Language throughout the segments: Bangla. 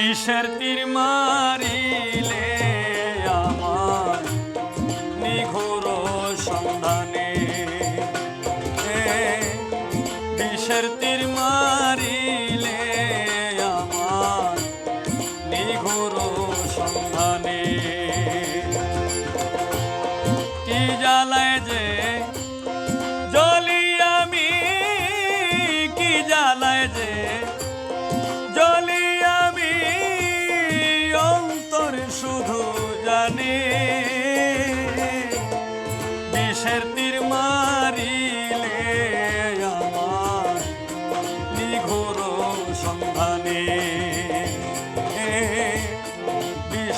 বিষের তীর মারিলে আমার নিঘুর সন্ধানে। বিষের তীর মারিলে আমার নিঘুর সন্ধানে। কি জ্বালায় যে জলি আমি, কি জ্বালায় যে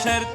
বিষের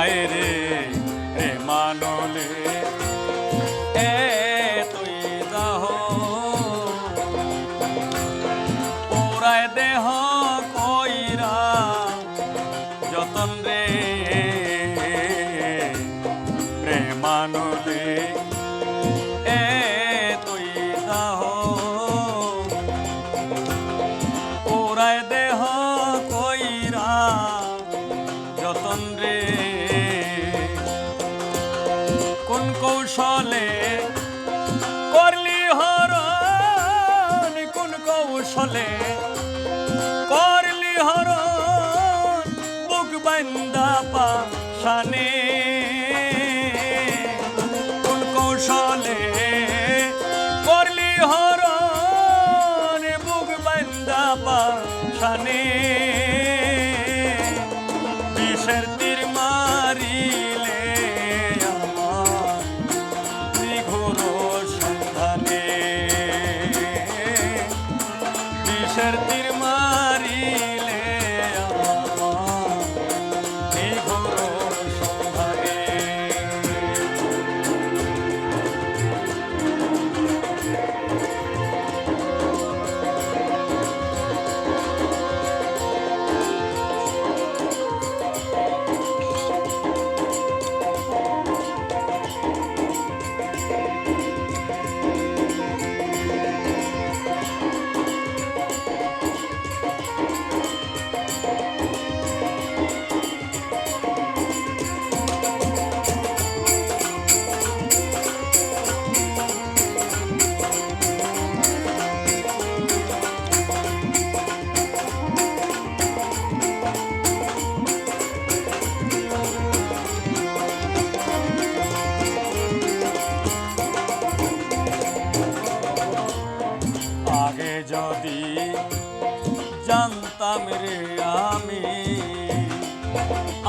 হায় রে এ তুই তাহ পুরায় দেহ কইরা যতন রে প্রেমানলে এতই কৌশলে করলি হরণ কোন কৌশলে? করলি হরণ বুক বান্দা পাশানে কোন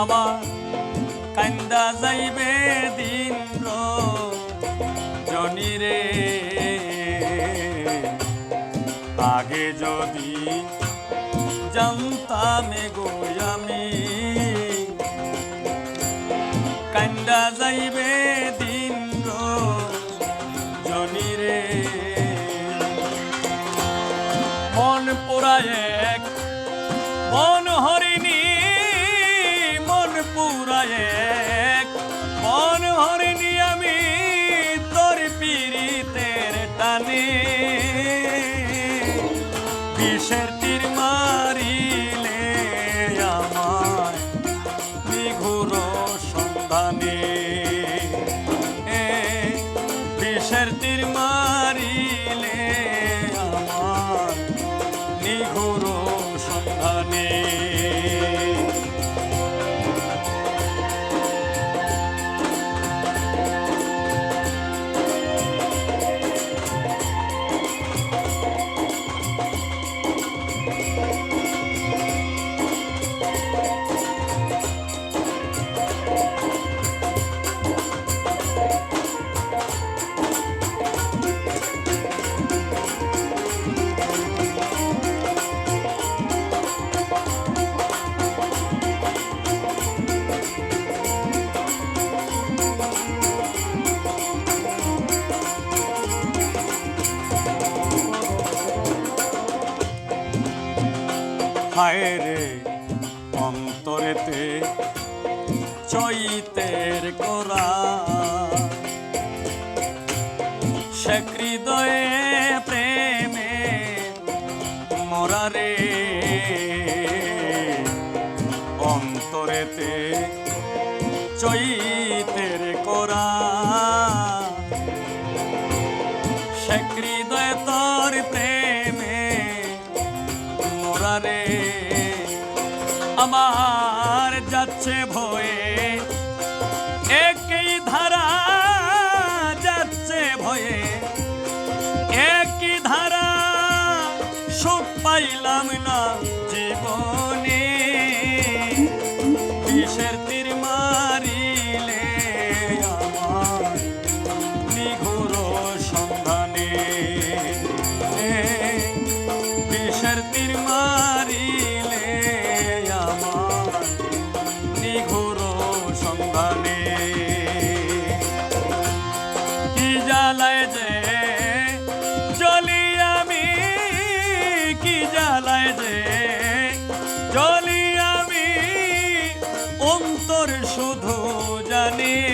আমার কান্দা যাইবে দিন জনি রে আগে যদি জানতামে গো আমি কান্দা যাইবে মন হরিণী আমি তোর হায় রে অন্তরেতে চৈতের করা। সেকৃদয়ে প্রেমে মরারে অন্তরেতে চৈ আমার যাচ্ছে ভয়ে। অন্তর শুধু জানে